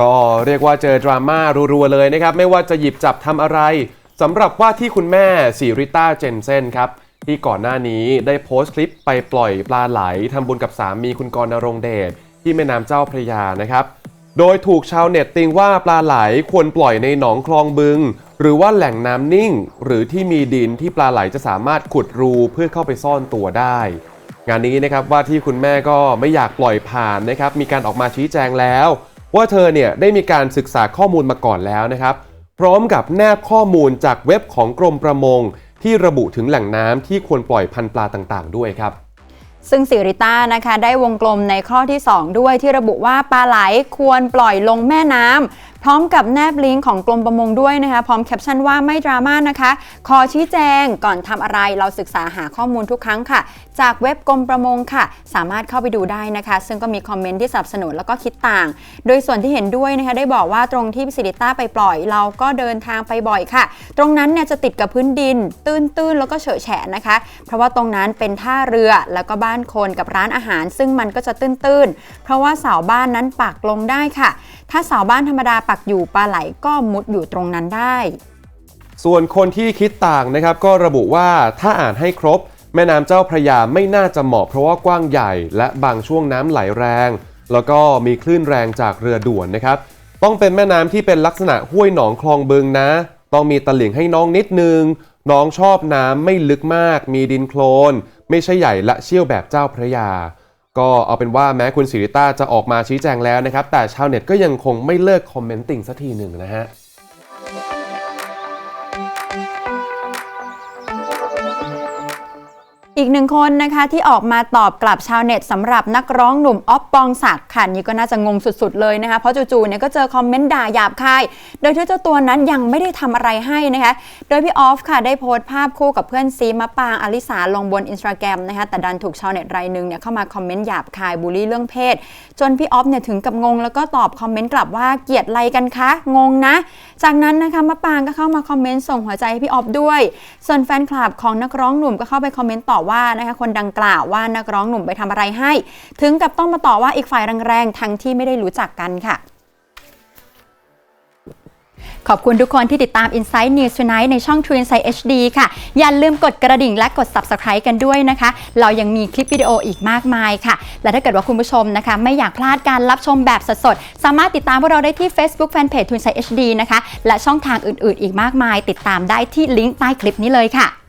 ก็เรียกว่าเจอดราม่ารัวๆเลยนะครับ ไม่ว่าจะหยิบจับทำอะไรสำหรับว่าที่คุณแม่สีริต้าเจนเซนครับ ที่ก่อนหน้านี้ได้โพสต์คลิปไปปล่อยปลาไหลทำบุญกับสามีคุณกรณรงเดชที่แม่น้ำเจ้าพระยานะครับ โดยถูกชาวเน็ตติงว่าปลาไหลควรปล่อยในหนองคลองบึง หรือว่าแหล่งน้ำนิ่ง หรือที่มีดินที่ปลาไหลจะสามารถขุดรูเพื่อเข้าไปซ่อนตัวได้ งานนี้นะครับว่าที่คุณแม่ก็ไม่อยากปล่อยผ่านนะครับมีการออกมาชี้แจงแล้ว ว่าเธอเนี่ยได้มีการศึกษาข้อมูลมาก่อนแล้วนะครับ พร้อมกับแนบข้อมูลจากเว็บของกรมประมง ที่ระบุถึงแหล่งน้ำที่ควรปล่อยพันธุ์ปลาต่างๆ ด้วยครับซึ่งสิริต้านะคะได้วงกลมในข้อที่ 2 ด้วยที่ระบุว่าปลาไหลควรปล่อยลงแม่น้ำ พร้อมกับแนบลิงก์ของกรมประมงด้วยนะคะ พร้อมแคปชั่นว่าไม่ดราม่านะคะ ขอชี้แจงก่อนทำอะไรเราศึกษาหาข้อมูลทุกครั้งค่ะ จากเว็บกรมประมงค่ะ สามารถเข้าไปดูได้นะคะ ซึ่งก็มีคอมเมนต์ที่สนับสนุนแล้วก็คิดต่าง โดยส่วนที่เห็นด้วยนะคะได้บอกว่าตรงที่สิริต้าไปปล่อยเราก็เดินทางไปบ่อยค่ะ ตรงนั้นเนี่ยจะติดกับพื้นดิน ตื้นๆแล้วก็เฉอะแฉะนะคะ เพราะว่าตรงนั้นเป็นท่าเรือแล้วก็บ้านคนกับร้านอาหาร ซึ่งมันก็จะตื้นๆเพราะว่าเสาบ้านนั้นปักลงได้ค่ะ ถ้าเสาบ้านธรรมดาปักอยู่ปลาไหลก็มุดอยู่ตรงนั้นได้ ส่วนคนที่คิดต่างนะครับก็ระบุว่าถ้าอ่านให้ครบ แม่น้ำเจ้าพระยาไม่น่าจะเหมาะเพราะว่ากว้างใหญ่และบางช่วงน้ำไหลแรง แล้วก็มีคลื่นแรงจากเรือด่วนนะครับ ต้องเป็นแม่น้ำที่เป็นลักษณะห้วยหนองคลองบึงนะ ต้องมีตลิ่งให้น้องนิดนึง น้องชอบน้ำไม่ลึกมาก มีดินโคลน ไม่ใช่ใหญ่และเชี่ยวแบบเจ้าพระยา ก็เอาเป็นว่าแม้คุณสิริต้าจะออกมาชี้แจงแล้วนะครับ แต่ชาวเน็ตก็ยังคงไม่เลิกคอมเมนต์ติ่งสักทีหนึ่งนะฮะ อีกหนึ่งคนนะคะที่ออกมาตอบกลับชาวเน็ตสำหรับนักร้องหนุ่มออฟปองศักดิ์ค่ะนี่ก็น่าจะงงสุดๆเลยนะคะเพราะจู่ๆเนี่ยก็เจอคอมเมนต์ด่าหยาบคาย โดยที่เจ้าตัวนั้นยังไม่ได้ทำอะไรให้นะคะ โดยพี่ออฟค่ะได้โพสต์ภาพคู่กับเพื่อนซีมะปางอลิสาลงบนอินสตาแกรมนะคะแต่ดันถูกชาวเน็ตรายหนึ่งเนี่ยเข้ามาคอมเมนต์หยาบคายบูลลี่เรื่องเพศ จนพี่ออฟเนี่ยถึงกับงงแล้วก็ตอบคอมเมนต์กลับว่าเกลียดอะไรกันคะงงนะ จากนั้นนะคะมะปางก็เข้ามาคอมเมนต์ส่งหัวใจให้พี่ออฟด้วย ส่วนแฟนคลับของนักร้องหนุ่มก็เข้าไปคอมเมนต์ต่อว่านะคะคนดังกล่าวว่านักร้องหนุ่มไปทำอะไรให้ ถึงกับต้องมาต่อว่าอีกฝ่ายแรงๆทั้งที่ไม่ได้รู้จักกันค่ะขอบคุณทุกคนที่ติดตาม Insight News Tonight ในช่อง True Insight HD ค่ะ อย่าลืมกดกระดิ่งและกด Subscribe กันด้วยนะคะ เรายังมีคลิปวิดีโออีกมากมายค่ะ และถ้าเกิดว่าคุณผู้ชมนะคะ ไม่อยากพลาดการรับชมแบบสดๆ สามารถติดตามพวกเราได้ที่ Facebook Fanpage True Insight HD นะคะ และช่องทางอื่นๆ อีกมากมาย ติดตามได้ที่ลิงก์ใต้คลิปนี้เลยค่ะ